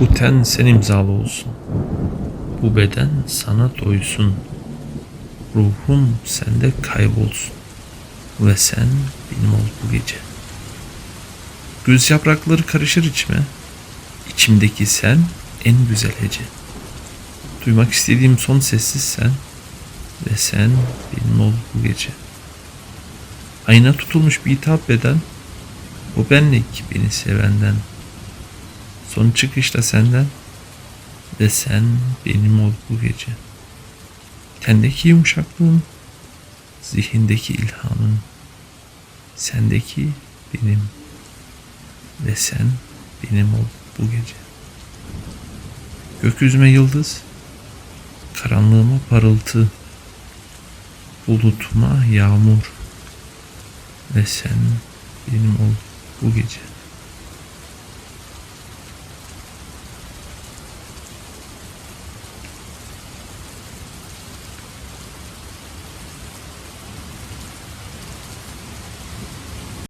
Bu ten sen imzalı olsun. Bu beden sana doysun. Ruhum sende kaybolsun. Ve sen benim ol bu gece. Göz yaprakları karışır içime. İçimdeki sen en güzel hece. Duymak istediğim son sessiz sen. Ve sen benim ol bu gece. Ayna tutulmuş bir hitap beden. Bu benlik beni sevenden. Son çıkışta senden. Ve sen benim ol bu gece. Tendeki yumuşaklığın, zihindeki ilhamın, sendeki benim ve sen benim ol bu gece. Gökyüzüme yıldız, karanlığıma parıltı, bulutuma yağmur ve sen benim ol bu gece.